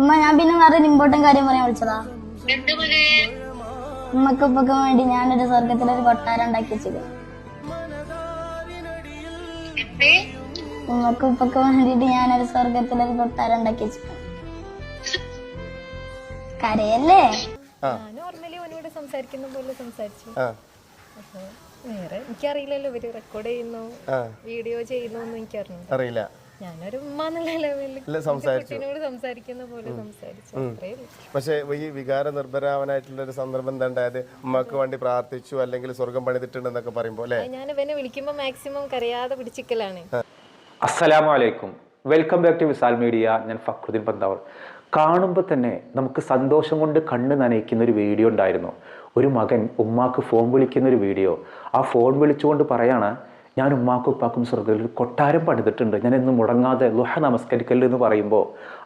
ഉമ്മ ഞാൻ പിന്നെ വേറെ ഇമ്പോർട്ടന്റ് കാര്യം പറയാൻ വിളിച്ചതാ. ഉമ്മക്ക് ഉപ്പക്കും വേണ്ടി ഞാനൊരു സ്വർഗത്തിലൊരു കൊട്ടാരം ഉണ്ടാക്കി വെച്ചത് ഉമ്മക്ക് ഉപ്പക്ക് വേണ്ടിട്ട് ഞാനൊരു സ്വർഗത്തിലൊരു കൊട്ടാരം ഉണ്ടാക്കി വെച്ചു കരയല്ലേ? നോർമലി ഓനോട് സംസാരിക്കുന്ന പോലെ സംസാരിച്ചു. വേറെ എനിക്കറിയില്ലല്ലോ ഇവർ റെക്കോർഡ് ചെയ്യുന്നു വീഡിയോ ചെയ്യുന്നു എനിക്കറിയില്ല എനിക്കറിഞ്ഞു അറിയില്ല. ഞാനൊരു ഉമ്മ എന്നുള്ള ലെവലിൽ ഇല്ല സംസാരിച്ചു. കുട്ടീനോട് സംസാരിക്കുന്ന പോലെ സംസാരിച്ചു. അത്രേ ഉള്ളൂ. പക്ഷെ ഈ വികാര നിർഭരാവനായിട്ടുള്ള ഒരു സന്ദർഭം എന്താ? ഉണ്ടായത് ഉമ്മക്ക് വേണ്ടി പ്രാർത്ഥിച്ചു അല്ലെങ്കിൽ സ്വർഗം പണിതിട്ടുണ്ടെന്നൊക്കെ പറയുമ്പോ അല്ലെ? ഞാൻ ഇവനെ വിളിക്കുമ്പോ മാക്സിമം കരയാതെ പിടിച്ചിക്കലാണ്. അസ്സലാമു അലൈക്കും welcome back to Visal media ഞാൻ ഫക്രുദ്ദീൻ പന്താവർ. കാണുമ്പോൾ തന്നെ നമുക്ക് സന്തോഷം കൊണ്ട് കണ്ണ് നനയിക്കുന്ന ഒരു വീഡിയോ ഉണ്ടായിരുന്നു. ഒരു മകൻ ഉമ്മാക്ക് ഫോൺ വിളിക്കുന്ന ഒരു വീഡിയോ. ആ ഫോൺ വിളിച്ചുകൊണ്ട് പറയാണ് ഞാൻ ഉമ്മാക്കും ഉപ്പാക്കും സ്വർഗത്തിൽ കൊട്ടാരം പണിതിട്ടുണ്ട്. ഞാൻ എന്നും മുടങ്ങാതെ ലുഹ നമസ്കരിക്കൽ എന്ന് പറയുമ്പോൾ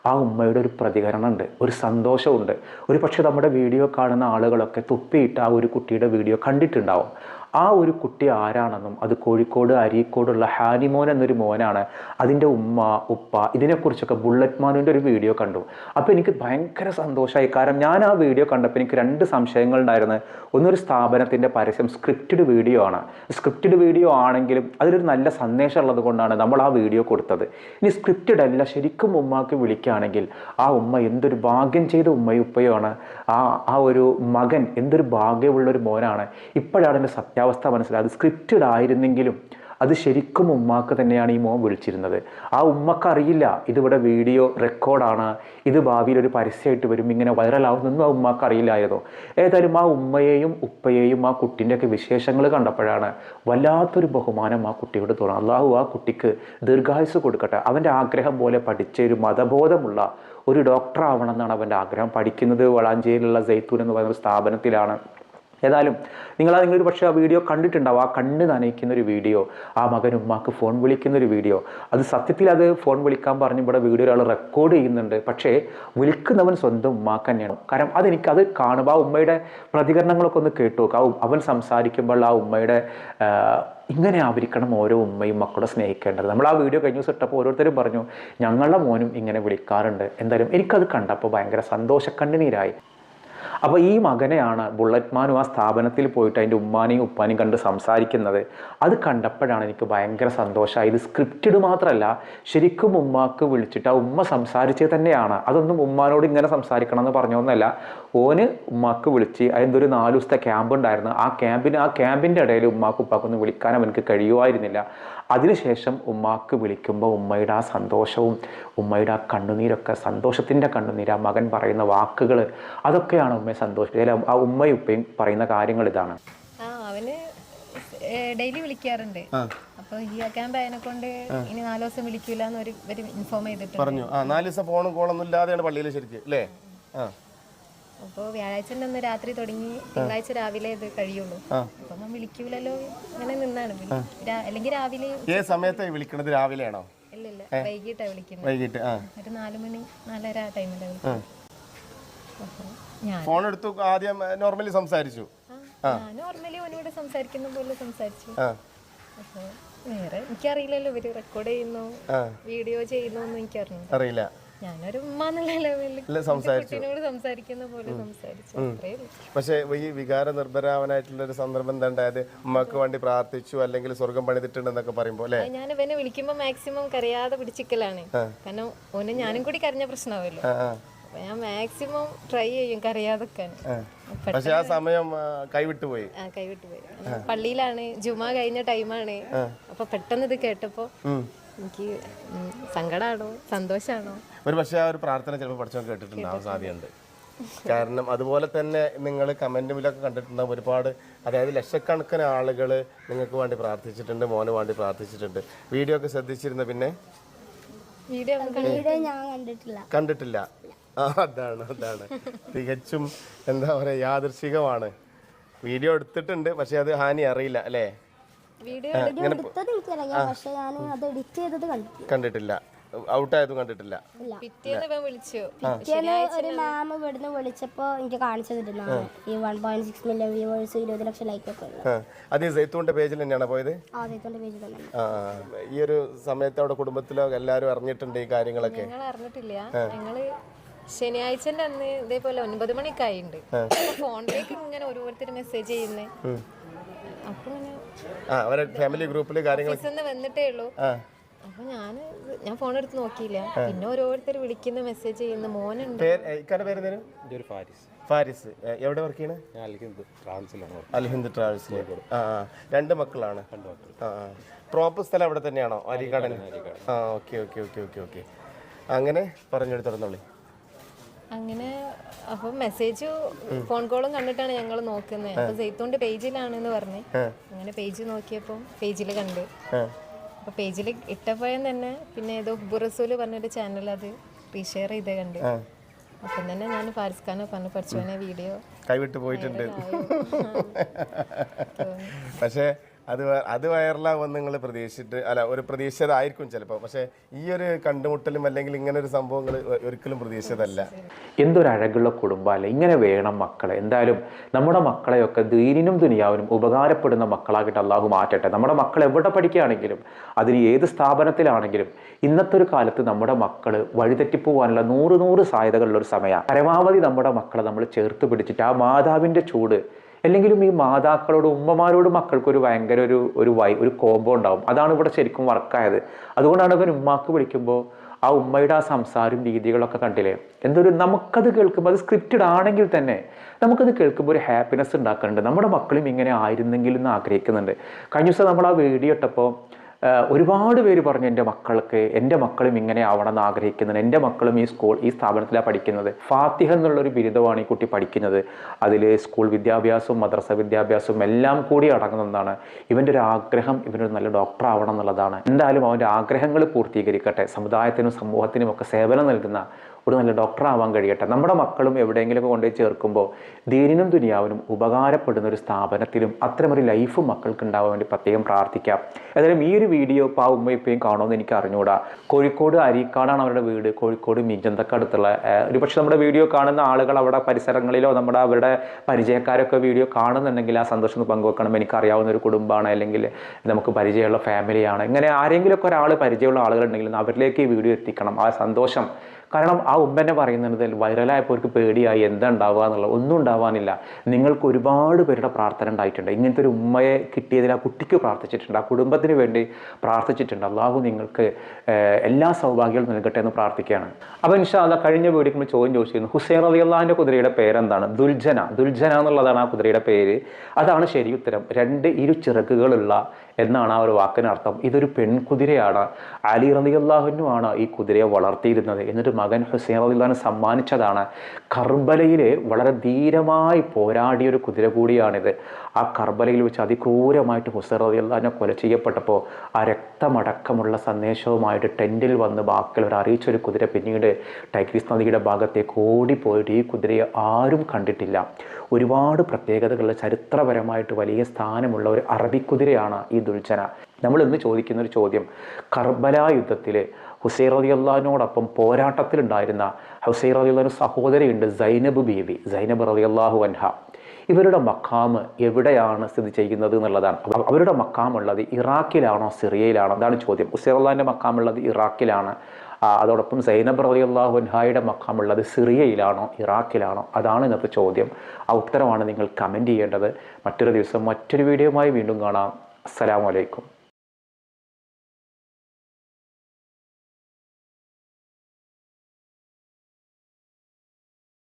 ആ ഉമ്മയുടെ ഒരു പ്രതികരണമുണ്ട് ഒരു സന്തോഷമുണ്ട് ഒരു പക്ഷേ നമ്മുടെ വീഡിയോ കാണുന്ന ആളുകളൊക്കെ തുപ്പിയിട്ട് ആ ഒരു കുട്ടിയുടെ വീഡിയോ കണ്ടിട്ടുണ്ടാവും. ആ ഒരു കുട്ടി ആരാണെന്നും അത് കോഴിക്കോട് അരീക്കോടുള്ള ഹാനിമോൻ എന്നൊരു മോനാണ്. അതിന്റെ ഉമ്മ ഉപ്പ ഇതിനെക്കുറിച്ചൊക്കെ ബുള്ളറ്റ് മാനുവിന്റെ ഒരു വീഡിയോ കണ്ടു. അപ്പോൾ എനിക്ക് ഭയങ്കര സന്തോഷമായി. കാരണം ഞാൻ ആ വീഡിയോ കണ്ടപ്പോൾ എനിക്ക് രണ്ട് സംശയങ്ങൾ സംശയങ്ങളുണ്ടായിരുന്നു ഒന്നൊരു സ്ഥാപനത്തിന്റെ പരസ്യം സ്ക്രിപ്റ്റഡ് വീഡിയോ ആണ്. സ്ക്രിപ്റ്റഡ് വീഡിയോ ആണെങ്കിലും അതിലൊരു നല്ല സന്ദേശം ഉള്ളത് കൊണ്ടാണ് നമ്മൾ ആ വീഡിയോ കൊടുത്തത്. ഇനി സ്ക്രിപ്റ്റഡ് അല്ല ശരിക്കും ഉമ്മാക്ക് വിളിക്കുകയാണെങ്കിൽ ആ ഉമ്മ എന്തൊരു ഭാഗ്യം ചെയ്ത ഉമ്മയും ഉപ്പയുമാണ് ആ ആ ഒരു മകൻ എന്തൊരു ഭാഗ്യമുള്ളൊരു മോനാണ്. ഇപ്പോഴാണ് എന്റെ സത്യാവസ്ഥ മനസ്സിലായത് സ്ക്രിപ്റ്റഡ് ആയിരുന്നെങ്കിലും അത് ശരിക്കും ഉമ്മാക്ക് തന്നെയാണ് ഈ മോൻ വിളിച്ചിരുന്നത്. ആ ഉമ്മക്ക് അറിയില്ല ഇതിവിടെ വീഡിയോ റെക്കോർഡാണ് ഇത് ഭാവിയിൽ ഒരു പരസ്യമായിട്ട് വരും ഇങ്ങനെ വൈറലാവുന്നൊന്നും ആ ഉമ്മാക്ക് അറിയില്ലായിരുന്നു. ഏതായാലും ആ ഉമ്മയെയും ഉപ്പയെയും ആ കുട്ടിന്റെയൊക്കെ വിശേഷങ്ങൾ കണ്ടപ്പോഴാണ് വല്ലാത്തൊരു ബഹുമാനം ആ കുട്ടിയോട് തോന്നുന്നത്. അള്ളാഹു ആ കുട്ടിക്ക് ദീർഘായുസ് കൊടുക്കട്ടെ. അവന്റെ ആഗ്രഹം പോലെ പഠിച്ച ഒരു മതബോധമുള്ള ഒരു ഡോക്ടർ ആവണം എന്നാണ് അവന്റെ ആഗ്രഹം. പഠിക്കുന്നത് വളാഞ്ചേരിയിലുള്ള ജയ്ത്തൂൻ എന്ന് പറയുന്ന സ്ഥാപനത്തിലാണ്. ഏതായാലും നിങ്ങൾ ഒരു പക്ഷേ ആ വീഡിയോ കണ്ടിട്ടുണ്ടാവും. ആ കണ്ണ് നനയിക്കുന്ന ഒരു വീഡിയോ ആ മകൻ ഉമ്മാക്ക് ഫോൺ വിളിക്കുന്ന ഒരു വീഡിയോ. അത് സത്യത്തിൽ അത് ഫോൺ വിളിക്കാൻ പറഞ്ഞ് ഇവിടെ വീഡിയോ ഒരാൾ റെക്കോർഡ് ചെയ്യുന്നുണ്ട്. പക്ഷേ വിളിക്കുന്നവൻ സ്വന്തം ഉമ്മാക്ക് തന്നെയാണ്. കാരണം അതെനിക്ക് അത് കാണുമ്പോൾ ആ ഉമ്മയുടെ പ്രതികരണങ്ങളൊക്കെ ഒന്ന് കേട്ടു നോക്കുക അവൻ സംസാരിക്കുമ്പോൾ ആ ഉമ്മയുടെ ഇങ്ങനെ ആവരിക്കണം ഓരോ ഉമ്മയും മക്കളെ സ്നേഹിക്കേണ്ടത്. നമ്മൾ ആ വീഡിയോ കഴിഞ്ഞ ദിവസം ഇട്ടപ്പോൾ ഓരോരുത്തരും പറഞ്ഞു ഞങ്ങളുടെ മോനും ഇങ്ങനെ വിളിക്കാറുണ്ട്. എന്തായാലും എനിക്കത് കണ്ടപ്പോൾ ഭയങ്കര സന്തോഷക്കണ്ണുനീരായി. അപ്പോൾ ഈ മകനെയാണ് ബുള്ളറ്റ് മാനും ആ സ്ഥാപനത്തിൽ പോയിട്ട് അതിന്റെ ഉമ്മാനെയും ഉപ്പാനെയും കണ്ട് സംസാരിക്കുന്നത്. അത് കണ്ടപ്പോഴാണ് എനിക്ക് ഭയങ്കര സന്തോഷമായി. ഇത് സ്ക്രിപ്റ്റഡ് മാത്രമല്ല ശരിക്കും ഉമ്മാക്ക് വിളിച്ചിട്ട് ആ ഉമ്മ സംസാരിച്ചത് തന്നെയാണ്. അതൊന്നും ഉമ്മാനോട് ഇങ്ങനെ സംസാരിക്കണം എന്ന് പറഞ്ഞൊന്നല്ല. ഓന് ഉമ്മാക്ക് വിളിച്ച് അതിന്റെ ഒരു നാല് ദിവസത്തെ ക്യാമ്പ് ഉണ്ടായിരുന്നു. ആ ക്യാമ്പിന് ആ ക്യാമ്പിന്റെ ഇടയിൽ ഉമ്മാക്ക് ഉപ്പാക്കൊന്നും വിളിക്കാൻ അവനക്ക് കഴിയുമായിരുന്നില്ല. അതിനുശേഷം ഉമ്മാക്ക് വിളിക്കുമ്പോൾ ഉമ്മയുടെ ആ സന്തോഷവും ഉമ്മയുടെ ആ കണ്ണുനീരൊക്കെ സന്തോഷത്തിന്റെ കണ്ണുനീര് ആ മകൻ പറയുന്ന വാക്കുകൾ അതൊക്കെയാണ് ഉമ്മയെ സന്തോഷിപ്പിച്ചത്. ആ ഉമ്മയും ഉപ്പയും പറയുന്ന കാര്യങ്ങൾ ഇതാണ്. ആ അവന് ഡെയിലി വിളിക്കാറുണ്ട്. അപ്പൊ ഈ ക്യാമ്പ് അതിനെ കൊണ്ട് ഇനി നാല് ദിവസം വിളിക്കൂലെന്ന് ഒരു ഇൻഫോം ചെയ്തിട്ട് പറഞ്ഞു. ആ നാല് ദിവസം ഫോണും കോളൊന്നും ഇല്ലാതെയാണ് പള്ളിയിൽ ശരിക്കും അല്ലേ ആ. അപ്പോൾ തന്നെ അന്ന് രാത്രി തുടങ്ങി തിങ്കളാഴ്ച രാവിലെ ഇത് കഴിയുള്ളൂ. അപ്പൊ ഞാൻ വിളിക്കൂലല്ലോ ഇങ്ങനെ നിന്നാണ്. അല്ലെങ്കിൽ രാവിലെ ഏത് സമയത്ത് വിളിക്കണത്? രാവിലെയാണോ? ഇല്ല ഇല്ല വൈകിട്ടാണ് വിളിക്കുന്നത്. വൈകിട്ട് ഒരു നാല് മണി നാലര ആ ടൈമിലാണ് ഞാൻ ഫോൺ എടുത്തു ആദ്യം നോർമലി സംസാരിച്ചു. നോർമലി അവനോട് സംസാരിക്കുന്ന പോലെ സംസാരിച്ചു. വേറെ എനിക്കറിയില്ലല്ലോ ഇവർ റെക്കോർഡ് ചെയ്യുന്നു വീഡിയോ ചെയ്യുന്നു എന്ന് എനിക്കറിഞ്ഞു അറിയില്ല. ഞാനൊരു സംസാരിക്കുന്ന പോലെ സംസാരിച്ചു. പക്ഷേ ഈ വികാര നിർഭരാവനായിട്ടുള്ള ഒരു സന്ദർഭം എന്താ? ഉണ്ടായത് ഉമ്മക്ക് വേണ്ടി പ്രാർത്ഥിച്ചു അല്ലെങ്കിൽ സ്വർഗം പണിതിട്ടുണ്ടെന്നൊക്കെ പറയുമ്പോ അല്ലേ? ഞാൻ ഇവനെ വിളിക്കുമ്പോ മാക്സിമം കരയാതെ പിടിച്ചിക്കലാണ്. കാരണം ഓന് ഞാനും കൂടി കരഞ്ഞ പ്രശ്നമാവല്ലോ. ഞാൻ മാക്സിമം ട്രൈ ചെയ്യും കരയാതൊക്കെ പക്ഷെ ആ സമയം കൈവിട്ടു പോയി. കൈവിട്ടു പോയി. പള്ളിയിലാണ് ജുമാ കഴിഞ്ഞ ടൈമാണ്. അപ്പൊ പെട്ടെന്ന് ഇത് കേട്ടപ്പോ എനിക്ക് സങ്കടമാണോ സന്തോഷമാണോ സന്തോഷാണോ? ഒരു പക്ഷേ ആ ഒരു പ്രാർത്ഥന ചിലപ്പോൾ പഠിച്ചവൻ കേട്ടിട്ടുണ്ടാവും സാധ്യതയുണ്ട്. കാരണം അതുപോലെ തന്നെ നിങ്ങൾ കമന്റുമിലൊക്കെ കണ്ടിട്ടുണ്ടാകും ഒരുപാട് അതായത് ലക്ഷക്കണക്കിന് ആളുകൾ നിങ്ങൾക്ക് വേണ്ടി പ്രാർത്ഥിച്ചിട്ടുണ്ട് മോന് വേണ്ടി പ്രാർത്ഥിച്ചിട്ടുണ്ട്. വീഡിയോ ഒക്കെ ശ്രദ്ധിച്ചിരുന്ന പിന്നെ? വീഡിയോ ഞാൻ കണ്ടിട്ടില്ല. കണ്ടിട്ടില്ല. ആ അതാണ് അതാണ്. തികച്ചും എന്താ പറയുക യാദൃശികമാണ്. വീഡിയോ എടുത്തിട്ടുണ്ട് പക്ഷെ അത് ഹാനി അറിയില്ല അല്ലേ? കണ്ടിട്ടില്ല. കണ്ടിട്ടില്ല. ഔട്ടായതും കണ്ടിട്ടില്ല. ഒരു മാം ഇവിടുന്ന് വിളിച്ചപ്പോ എനിക്ക് കാണിച്ചു ഈ one point six million viewers ഇരുപത് ലക്ഷം ലൈക്ക് ഒക്കെ അത് പേജിൽ തന്നെയാണ് പോയത്. ഈ ഒരു സമയത്ത് അവിടെ കുടുംബത്തിലോ എല്ലാവരും അറിഞ്ഞിട്ടുണ്ട് ഈ കാര്യങ്ങളൊക്കെ? ഞങ്ങൾ അറിഞ്ഞിട്ടില്ല. ഞങ്ങൾ ശനിയാഴ്ച അന്ന് ഇതേപോലെ ഒൻപത് മണിക്കായിണ്ട് ഫോണിലേക്ക് ഇങ്ങനെ ഓരോരുത്തർ മെസ്സേജ് ചെയ്യുന്നേ. ആ അവരെ ഫാമിലി ഗ്രൂപ്പിൽ കാര്യങ്ങൾ വന്നിട്ടേ ഉള്ളൂ. അപ്പൊ ഞാൻ ഞാൻ ഫോൺ എടുത്ത് നോക്കിയില്ല. പിന്നെ ഓരോരുത്തർ വിളിക്കുന്ന മെസ്സേജ് ചെയ്യുന്ന. മോനുണ്ട്. പേര് ഫാരിസ്. ഫാരിസ്. എവിടെ വർക്ക് ചെയ്യണേ? അല്ലെങ്കിൽ ട്രാൻസിലാണ് അൽഹിന്ദ് ട്രാവൽസിൽ ആ ആ. രണ്ട് മക്കളാണ്. ആ ആ. പ്രോപ്പർ സ്ഥലം അവിടെ തന്നെയാണോ? അരിക്കാടൻ ആ okay okay okay okay okay. അങ്ങനെ പറഞ്ഞെടുത്തോളി അങ്ങനെ അപ്പൊ മെസ്സേജ് ഫോൺ കോളും കണ്ടിട്ടാണ് ഞങ്ങൾ നോക്കുന്നത് അപ്പൊ സെയ്ത്തോണ്ട് പേജിലാണെന്ന് പറഞ്ഞ്. അങ്ങനെ പേജ് നോക്കിയപ്പോ പേജിൽ കണ്ട്. അപ്പൊ പേജിൽ ഇട്ടപ്പോഴും തന്നെ പിന്നെ ഏതോ ഹുബുറസൂൽ പറഞ്ഞൊരു ചാനൽ അത് റീഷെയർ ചെയ്ത് കണ്ട്. അപ്പം തന്നെ ഞാൻ ഫാരിസ് ഖാനെ പറഞ്ഞു പഠിച്ചവനെ വീഡിയോ കൈവിട്ട് പോയിട്ടുണ്ട്. പക്ഷേ അത് അത് വൈറലാകുമെന്ന് നിങ്ങൾ പ്രതീക്ഷിച്ചിട്ട് അല്ല ഒരു പ്രതീക്ഷിച്ചതായിരിക്കും ചിലപ്പോൾ പക്ഷേ ഈ ഒരു കണ്ടുമുട്ടലും അല്ലെങ്കിൽ ഇങ്ങനെ ഒരു സംഭവങ്ങൾ ഒരിക്കലും പ്രതീക്ഷിച്ചതല്ല. എന്തൊരു അഴകുള്ള കുടുംബമല്ല ഇങ്ങനെ വേണം മക്കളെ. എന്തായാലും നമ്മുടെ മക്കളെയൊക്കെ ദീനിനും ദുനിയാവിനും ഉപകാരപ്പെടുന്ന മക്കളാകട്ടെ അള്ളാഹു മാറ്റട്ടെ. നമ്മുടെ മക്കൾ എവിടെ പഠിക്കുകയാണെങ്കിലും അതിന് ഏത് സ്ഥാപനത്തിലാണെങ്കിലും ഇന്നത്തെ ഒരു കാലത്ത് നമ്മുടെ മക്കൾ വഴിതെറ്റിപ്പോവാനുള്ള നൂറ് നൂറ് സാധ്യതകളുള്ള ഒരു സമയമാണ് പരമാവധി നമ്മുടെ മക്കളെ നമ്മൾ ചേർത്ത് പിടിച്ചിട്ട് ആ മാതാവിന്റെ ചൂട് അല്ലെങ്കിലും ഈ മാതാക്കളോട് ഉമ്മമാരോട് മക്കൾക്കൊരു ഭയങ്കര ഒരു ഒരു വൈ ഒരു കോംബോ ഉണ്ടാവും. അതാണ് ഇവിടെ ശരിക്കും വർക്കായത്. അതുകൊണ്ടാണ് ഇവൻ ഉമ്മാക്ക് വിളിക്കുമ്പോൾ ആ ഉമ്മയുടെ ആ സംസാരം രീതികളൊക്കെ കണ്ടില്ലേ? എന്തൊരു നമുക്കത് കേൾക്കുമ്പോൾ അത് സ്ക്രിപ്റ്റഡ് ആണെങ്കിൽ തന്നെ നമുക്കത് കേൾക്കുമ്പോൾ ഒരു ഹാപ്പിനെസ് ഉണ്ടാക്കുന്നുണ്ട് നമ്മുടെ മക്കളും ഇങ്ങനെ ആയിരുന്നെങ്കിൽ എന്ന് ആഗ്രഹിക്കുന്നുണ്ട്. കഴിഞ്ഞ ദിവസം നമ്മൾ ആ വീഡിയോ ഇട്ടപ്പോൾ ഒരുപാട് പേര് പറഞ്ഞു എന്റെ മക്കൾക്ക് എന്റെ മക്കളും ഇങ്ങനെ ആവണം എന്ന് ആഗ്രഹിക്കുന്നുണ്ട്. എന്റെ മക്കളും ഈ സ്കൂൾ ഈ സ്ഥാപനത്തിലാണ് പഠിക്കുന്നത്. ഫാത്തിഹ എന്നുള്ളൊരു ബിരുദമാണ് ഈ കുട്ടി പഠിക്കുന്നത്. അതിൽ സ്കൂൾ വിദ്യാഭ്യാസവും മദ്രസ വിദ്യാഭ്യാസവും എല്ലാം കൂടി അടങ്ങുന്നതാണ് ഇവന്റെ ഒരു ആഗ്രഹം ഇവനൊരു നല്ല ഡോക്ടർ ആവണം എന്നുള്ളതാണ്. എന്തായാലും അവന്റെ ആഗ്രഹങ്ങൾ പൂർത്തീകരിക്കട്ടെ. സമുദായത്തിനും സമൂഹത്തിനും ഒക്കെ സേവനം നൽകുന്ന ഒരു നല്ല ഡോക്ടർ ആവാൻ കഴിയട്ടെ. നമ്മുടെ മക്കളും എവിടെയെങ്കിലുമൊക്കെ കൊണ്ടുപോയി ചേർക്കുമ്പോൾ ദീനിനും ദുനിയാവിനും ഉപകാരപ്പെടുന്ന ഒരു സ്ഥാപനത്തിലും അത്തരമൊരു ലൈഫ് മക്കൾക്ക് ഉണ്ടാവാൻ വേണ്ടി പ്രത്യേകം പ്രാർത്ഥിക്കാം. ഏതായാലും ഈ ഒരു വീഡിയോ ഇപ്പോൾ ആ ഉമ്മ ഇപ്പോഴും കാണുമെന്ന് എനിക്ക് അറിഞ്ഞുകൂടാ. കോഴിക്കോട് അരീക്കാടാണ് അവരുടെ വീട്. കോഴിക്കോട് മിഞ്ചന്തക്കടുത്തുള്ള ഒരു പക്ഷേ നമ്മുടെ വീഡിയോ കാണുന്ന ആളുകൾ അവിടെ പരിസരങ്ങളിലോ നമ്മുടെ അവരുടെ പരിചയക്കാരൊക്കെ വീഡിയോ കാണുന്നുണ്ടെങ്കിൽ ആ സന്തോഷം പങ്കുവെക്കണം. എനിക്കറിയാവുന്ന ഒരു കുടുംബമാണ് അല്ലെങ്കിൽ നമുക്ക് പരിചയമുള്ള ഫാമിലിയാണ് ഇങ്ങനെ ആരെങ്കിലുമൊക്കെ ഒരാൾ പരിചയമുള്ള ആളുകളുണ്ടെങ്കിൽ അവരിലേക്ക് ഈ വീഡിയോ എത്തിക്കണം. ആ സന്തോഷം കാരണം ആ ഉമ്മനെ പറയുന്നത് വൈറലായപ്പോൾ അവർക്ക് പേടിയായി. എന്താ ഉണ്ടാവുക എന്നുള്ള ഒന്നും ഉണ്ടാവാനില്ല. നിങ്ങൾക്ക് ഒരുപാട് പേരുടെ പ്രാർത്ഥന ഉണ്ടായിട്ടുണ്ട്. ഇങ്ങനത്തെ ഒരു ഉമ്മയെ കിട്ടിയതിൽ ആ കുട്ടിക്ക് പ്രാർത്ഥിച്ചിട്ടുണ്ട്. ആ കുടുംബത്തിന് വേണ്ടി പ്രാർത്ഥിച്ചിട്ടുണ്ട്. അള്ളാഹു നിങ്ങൾക്ക് എല്ലാ സൗഭാഗ്യങ്ങളും നൽകട്ടെ എന്ന് പ്രാർത്ഥിക്കുകയാണ്. അപ്പോൾ ഇൻഷാല്ല കഴിഞ്ഞ വീടിക്ക് നമ്മൾ ചോദ്യം ചോദിച്ചിരുന്നു. ഹുസൈൻ അലി അള്ളാഹിന്റെ കുതിരയുടെ പേരെന്താണ്? ദുൽജന. ദുൽജന എന്നുള്ളതാണ് ആ കുതിരയുടെ പേര്. അതാണ് ശരി ഉത്തരം. രണ്ട് ഇരു ചിറകുകളുള്ള എന്നാണ് ആ ഒരു വാക്കിന് അർത്ഥം. ഇതൊരു പെൺകുതിരയാണ്. അലി റലിയല്ലാഹുനുമാണ് ഈ കുതിരയെ വളർത്തിയിരുന്നത്. എന്നിട്ട് മകൻ ഹുസൈൻ റലിള്ളാഹിന് സമ്മാനിച്ചതാണ്. കർബലയിലെ വളരെ ധീരമായി പോരാടിയ ഒരു കുതിര കൂടിയാണിത്. ആ കർബലയിൽ വെച്ച് അതിക്രൂരമായിട്ട് റലിയല്ലാഹിനെ കൊല ചെയ്യപ്പെട്ടപ്പോൾ ആ രക്തമടക്കമുള്ള സന്ദേശവുമായിട്ട് ടെന്റിൽ വന്ന് ബാക്കിൽ ഒരു അറിയിച്ചൊരു കുതിര പിന്നീട് ടൈഗ്രീസ് നദിയുടെ ഭാഗത്തേക്ക് ഓടിപ്പോയിട്ട് ഈ കുതിരയെ ആരും കണ്ടിട്ടില്ല. ഒരുപാട് പ്രത്യേകതകളുള്ള ചരിത്രപരമായിട്ട് വലിയ സ്ഥാനമുള്ള ഒരു അറബിക്കുതിരയാണ് ഈ ദുൽജന. നമ്മൾ ഇന്ന് ചോദിക്കുന്ന ഒരു ചോദ്യം കർബല യുദ്ധത്തിൽ ഹുസൈൻ റതി അള്ളഹാനോടൊപ്പം പോരാട്ടത്തിലുണ്ടായിരുന്ന ഹുസൈൻ റതി അള്ളഹാൻ സഹോദരിയുണ്ട് സൈനബ് ബീബി സൈനബ് റതി അള്ളാഹു അൻഹ. ഇവരുടെ മക്കാമ് എവിടെയാണ് സ്ഥിതി ചെയ്യുന്നത് എന്നുള്ളതാണ്. അവ- അവരുടെ മക്കാമുള്ളത് ഇറാഖിലാണോ സിറിയയിലാണോ? അതാണ് ചോദ്യം. ഉസൈറുള്ളാന്റെ മക്കാമുള്ളത് ഇറാഖിലാണ്. അതോടൊപ്പം സൈനബ് റളിയല്ലാഹു അൻഹായുടെ മക്കാമുള്ളത് സിറിയയിലാണോ ഇറാഖിലാണോ? അതാണ് ഇന്നത്തെ ചോദ്യം. ആ ഉത്തരമാണ് നിങ്ങൾ കമന്റ് ചെയ്യേണ്ടത്. മറ്റൊരു ദിവസം മറ്റൊരു വീഡിയോയുമായി വീണ്ടും കാണാം. അസ്സലാമു അലൈക്കും.